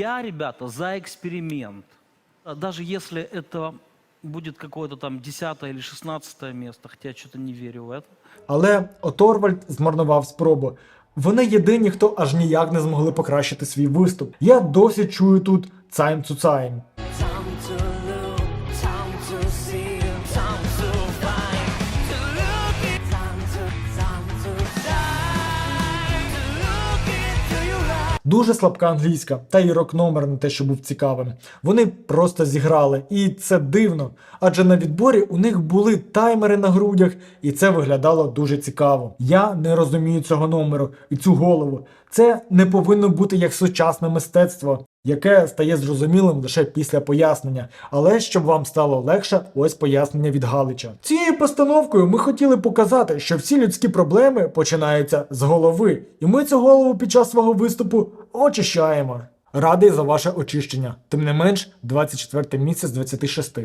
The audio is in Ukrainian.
Я, ребята, за эксперимент. А Даже если это будет какое-то там 10 или 16 место, хотя я что-то не верю в это. Але Оторвальд змарнував спробу. Вони єдині, хто аж ніяк не змогли покращити свій виступ. Я досі чую тут цайм цу цайм. Time to Дуже слабка англійська, та й рок номер не те, що був цікавим. Вони просто зіграли, і це дивно. Адже на відборі у них були таймери на грудях, і це виглядало дуже цікаво. Я не розумію цього номеру і цю голову. Це не повинно бути як сучасне мистецтво, яке стає зрозумілим лише після пояснення. Але щоб вам стало легше, ось пояснення від Галича. Цією постановкою ми хотіли показати, що всі людські проблеми починаються з голови, і ми цю голову під час свого виступу очищаємо. Радий за ваше очищення. Тим не менш, 24 місяць з 26.